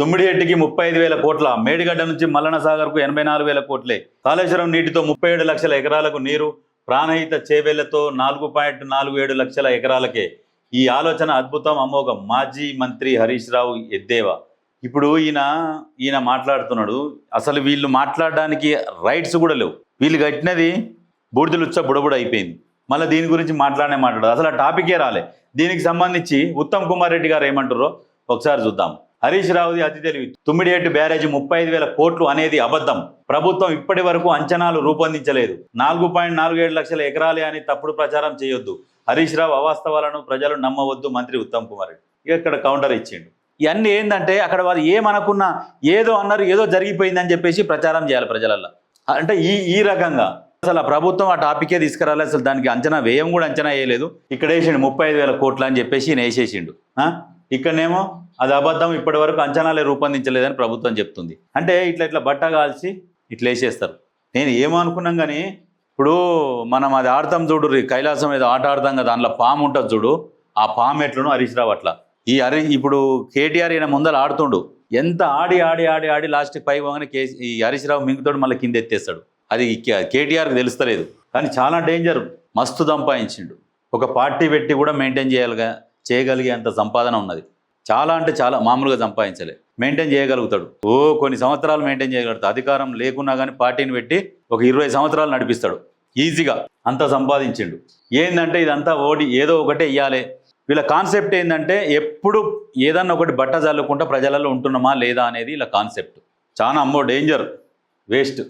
తుమ్మిడిహెట్టికి ముప్పై ఐదు వేల కోట్ల మేడిగడ్డ నుంచి మల్లన సాగర్కు ఎనభై నాలుగు వేల కోట్లే. కాళేశ్వరం నీటితో ముప్పై ఏడు లక్షల ఎకరాలకు నీరు ప్రాణహిత చేవేళ్ళతో నాలుగు పాయింట్ నాలుగు ఏడు లక్షల ఎకరాలకే. ఈ ఆలోచన అద్భుతం అమోఘం. మాజీ మంత్రి హరీష్ రావు ఎద్దేవా. ఇప్పుడు ఈయన ఈయన మాట్లాడుతున్నాడు. అసలు వీళ్ళు మాట్లాడడానికి రైట్స్ కూడా లేవు. వీళ్ళు కట్టినది బూడిదలుచ్చ బుడబుడ అయిపోయింది. మళ్ళీ దీని గురించి మాట్లాడనే మాట్లాడదు. అసలు ఆ టాపికే రాలే. దీనికి సంబంధించి ఉత్తమ్ కుమార్ రెడ్డి గారు ఏమంటారో ఒకసారి చూద్దాం. హరీష్ రావుది అతి తెలివి. తుమ్మిడేటు బ్యారేజీ ముప్పై ఐదు వేల కోట్లు అనేది అబద్ధం. ప్రభుత్వం ఇప్పటి వరకు అంచనాలు రూపొందించలేదు. నాలుగు పాయింట్ నాలుగు ఏడు లక్షల ఎకరాలే అని తప్పుడు ప్రచారం చేయొద్దు. హరీష్ రావు అవాస్తవాలను ప్రజలు నమ్మవద్దు మంత్రి ఉత్తమ్ కుమార్ రెడ్డి. ఇక ఇక్కడ కౌంటర్ ఇచ్చిండు. ఇవన్నీ ఏంటంటే అక్కడ వారు ఏమనుకున్నా ఏదో అన్నారు ఏదో జరిగిపోయిందని చెప్పేసి ప్రచారం చేయాలి ప్రజలల్లో. అంటే ఈ ఈ రకంగా. అసలు ఆ ప్రభుత్వం ఆ టాపికే తీసుకురాలి అసలు దానికి అంచనా వ్యయం కూడా అంచనా వేయలేదు. ఇక్కడ వేసిండు ముప్పై ఐదు వేల కోట్లు అని చెప్పేసి నేను వేసేసిండు. ఇక్కడనేమో అది అబద్ధం ఇప్పటి వరకు అంచనాలే రూపొందించలేదని ప్రభుత్వం చెప్తుంది. అంటే ఇట్లా ఇట్లా బట్ట కాల్చి ఇట్లా వేసేస్తారు. నేను ఏమనుకున్నాం కానీ ఇప్పుడు మనం అది ఆడతాం చూడు కైలాసం ఏదో ఆట ఆడతాం కదా దాంట్లో పాము ఉంటుంది చూడు ఆ పాము ఎట్లనో హరీష్ రావు అట్లా. ఈ హరి ఇప్పుడు కేటీఆర్ ఈయన ముందర ఆడుతుండు. ఎంత ఆడి ఆడి ఆడి ఆడి లాస్ట్కి పై పోగానే కే ఈ హరీష్ రావు మింగుతోడు మళ్ళీ కింద ఎత్తేస్తాడు. అది కేటీఆర్కి తెలుస్తలేదు. కానీ చాలా డేంజర్ మస్తు సంపాదించిండు ఒక పార్టీ పెట్టి కూడా మెయింటైన్ చేయాలిగా చేయగలిగే అంత సంపాదన ఉన్నది. చాలా అంటే చాలా మామూలుగా సంపాదించలే. మెయింటైన్ చేయగలుగుతాడు. ఓ కొన్ని సంవత్సరాలు మెయింటైన్ చేయగలుగుతాడు. అధికారం లేకున్నా కానీ పార్టీని పెట్టి ఒక ఇరవై సంవత్సరాలు నడిపిస్తాడు. ఈజీగా అంత సంపాదించిండు. ఏంటంటే ఇదంతా ఓడి ఏదో ఒకటే ఇవ్వాలి వీళ్ళ కాన్సెప్ట్ ఏంటంటే ఎప్పుడు ఏదన్నా ఒకటి బట్ట చల్లుకుంటా ప్రజలలో ఉంటున్నామా లేదా అనేది వీళ్ళ కాన్సెప్ట్ చాలా అమ్మో డేంజర్ వేస్ట్